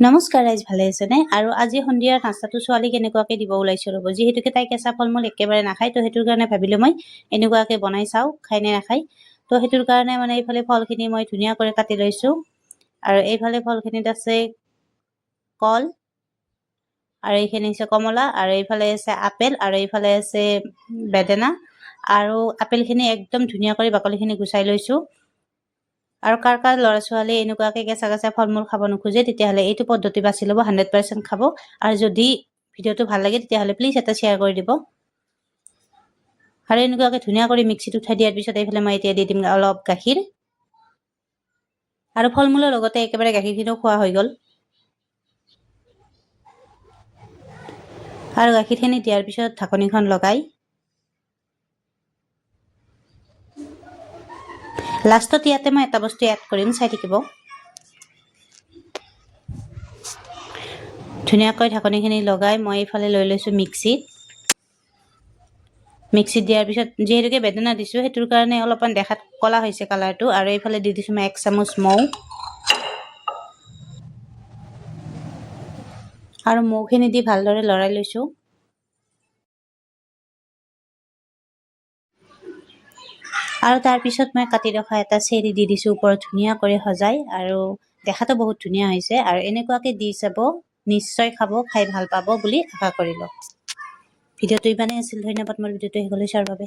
নমস্কাৰ ৰাইজ, ভালে আছেনে? আৰু আজি সন্ধিয়াৰ নাস্তাটো ছোৱালী কেনেকুৱাকৈ দিব ওলাইছোঁ ৰ'ব? যিহেতুকে তাই কেঁচা ফল মূল একেবাৰে নাখায়, তো সেইটোৰ কাৰণে ভাবিলোঁ মই এনেকুৱাকৈ বনাই চাওঁ, খায় নে নাখায়। তো সেইটোৰ কাৰণে মানে এইফালে ফলখিনি মই ধুনীয়াকৈ কাটি লৈছোঁ। আৰু এইফালে ফলখিনিত আছে কল, আৰু এইখিনি হৈছে কমলা, আৰু এইফালে আছে আপেল, আৰু এইফালে আছে বেদেনা। আৰু আপেলখিনি একদম ধুনীয়াকৈ বাকলিখিনি গুচাই লৈছোঁ। আৰু কাৰ কাৰ ল'ৰা ছোৱালী এনেকুৱাকৈ কেঁচা কেঁচা ফল মূল খাব নোখোজে, তেতিয়াহ'লে এইটো পদ্ধতি বাছি ল'ব হাণ্ড্ৰেড পাৰ্চেণ্ট খাব। আৰু যদি ভিডিঅ'টো ভালো লাগে, তেতিয়াহ'লে প্লিজ এটা শ্বেয়াৰ কৰি দিব। আৰু এনেকুৱাকৈ ধুনীয়া কৰি মিক্সিত উঠাই দিয়াৰ পিছত এইফালে মই এতিয়া দি দিম অলপ গাখীৰ। আৰু ফল মূলৰ লগতে একেবাৰে গাখীৰখিনিও খোৱা হৈ গ'ল। আৰু গাখীৰখিনি দিয়াৰ পিছত ঢাকনিখন লগাই লাষ্টত ইয়াতে মই এটা বস্তু এড কৰিম, চাই থাকিব। ধুনীয়াকৈ ঢাকনিখিনি লগাই মই এইফালে লৈ লৈছোঁ মিক্সিত। মিক্সিত দিয়াৰ পিছত যিহেতুকে বেদনা দিছোঁ, সেইটোৰ কাৰণে অলপমান দেখাত ক'লা হৈছে কালাৰটো আৰু এইফালে দি দিছোঁ মই এক চামুচ মৌ। আৰু মৌখিনি দি ভালদৰে লৰাই লৈছোঁ। আৰু তাৰপিছত মই কাটি ৰখা এটা চেৰি দি দিছোঁ ওপৰত ধুনীয়া কৰি সজাই আৰু দেখাতো বহুত ধুনীয়া হৈছে আৰু এনেকুৱাকৈ দি চাব, নিশ্চয় খাব, খাই ভালো পাব বুলি আশা কৰিলোঁ। ভিডিঅ'টো ইমানেই আছিল, ধন্যবাদ, মোৰ ভিডিঅ'টো শেষলৈ চোৱাৰ বাবে।